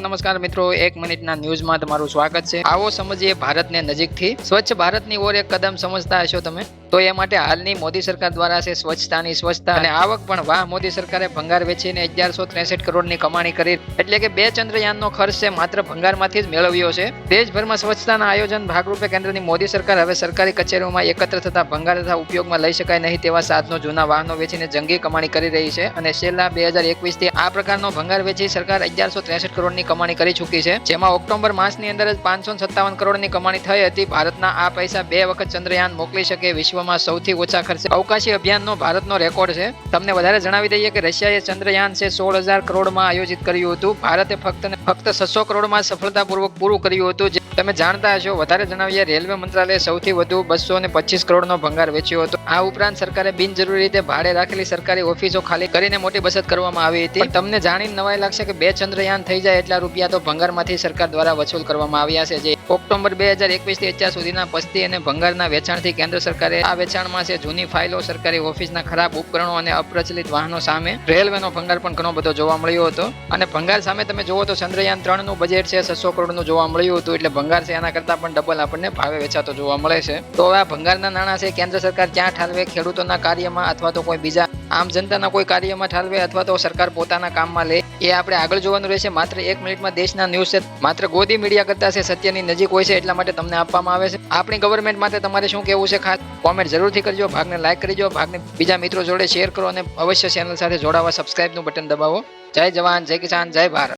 નમસ્કાર મિત્રો. એક મિનિટના ન્યૂઝમાં તમારું સ્વાગત છે. આવો સમજીએ ભારતને નજીકથી. સ્વચ્છ ભારતની ઓર એક કદમ સમજતા હશો તમે? તો એ માટે હાલની મોદી સરકાર દ્વારા છે સ્વચ્છતાની સ્વચ્છતા અને આવક પણ વાહ, મોદી સરકારે ભંગાર વેચીને અગિયારસો ત્રેસઠ કરોડની કમાણી કરી. એટલે કે બે ચંદ્રયાનનો ખર્ચ છે માત્ર ભંગારમાંથી જ મેળવ્યો છે. દેશભરમાં સ્વચ્છતાના આયોજન ભાગરૂપે કેન્દ્રની મોદી સરકાર હવે સરકારી કચેરીઓમાં એકત્ર થતા ભંગાર તથા ઉપયોગમાં લઈ શકાય નહીં તેવા સાધનો, જૂના વાહનો વેચીને જંગી કમાણી કરી રહી છે અને છેલ્લા બે હજાર એકવીસથી આ પ્રકારનો ભંગાર વેચી સરકાર અગિયારસો ત્રેસઠ કરોડની કમાણી કરી ચૂકી છે. જેમાં ઓક્ટોબર માસની અંદર જ પાંચસો સત્તાવન કરોડની કમાણી થઈ હતી. ભારતના આ પૈસા બે વખત ચંદ્રયાન મોકલી શકે વિશ્વમાં સૌથી ઓછા ખર્ચે અવકાશી અભિયાનનો ભારતનો રેકોર્ડ છે. તમને વધારે જણાવી દઈએ કે રશિયાએ ચંદ્રયાન છે સોળ હજાર કરોડમાં આયોજિત કર્યું હતું. ભારતે ફક્ત ફક્ત છસો કરોડમાં સફળતાપૂર્વક પૂરું કર્યું હતું. જે તમે જાણતા હશો. વધારે જણાવીએ, રેલવે મંત્રાલયે સૌથી વધુ બસો ને પચીસ કરોડનો ભંગાર વેચ્યો હતો. આ ઉપરાંત સરકારે બિનજરૂરી રીતે ભાડે રાખેલી સરકારી ઓફિસો ખાલી કરીને મોટી બચત કરવામાં આવી હતી. તમને જાણીને નવાઈ લાગશે કે બે ચંદ્રયાન થઈ જાય એટલા રૂપિયા તો ભંગારમાંથી સરકાર દ્વારા વસૂલ કરવામાં આવ્યા છે. જે ઓક્ટોબર બે હજાર એકવીસથી અત્યાર સુધીના પસ્તી અને ભંગારના વેચાણથી કેન્દ્ર સરકારે આ વેચાણમાં છે જૂની ફાઇલો, સરકારી ઓફિસના ખરાબ ઉપકરણો અને અપ્રચલિત વાહનો સામે રેલવેનો ભંગાર પણ ઘણો બધો જોવા મળ્યો હતો. અને ભંગાર સામે તમે જુઓ તો ચંદ્રયાન ત્રણનું બજેટ છે, છસો કરોડનું જોવા મળ્યું હતું, એટલે ભંગાર છે એના કરતાં પણ ડબલ આપણને ભાવે વેચાતો જોવા મળે છે. તો હવે આ ભંગારના નાણાં છે, કેન્દ્ર સરકાર ક્યાં ઠાલવે? ખેડૂતોના કાર્યમાં અથવા તો કોઈ બીજા આમ જનતાના કોઈ કાર્યમાં ઠાલવે અથવા તો સરકાર પોતાના કામમાં લે? એ આપણે આગળ જોવાનું રહેશે. માત્ર એક મિનિટમાં દેશના ન્યૂઝ છે. માત્ર ગોદી મીડિયા કરતા છે સત્યની નજીક હોય છે એટલા માટે તમને આપવામાં આવે છે. આપણી ગવર્મેન્ટ માટે તમારે શું કહેવું છે ખાસ? કોમેન્ટ જરૂરથી કરજો, ભાગને લાઈક કરજો ભાગને બીજા મિત્રો જોડે શેર કરો અને અવશ્ય ચેનલ સાથે જોડાવા સબસ્ક્રાઇબનું બટન દબાવો. જય જવાન, જય કિસાન, જય ભારત.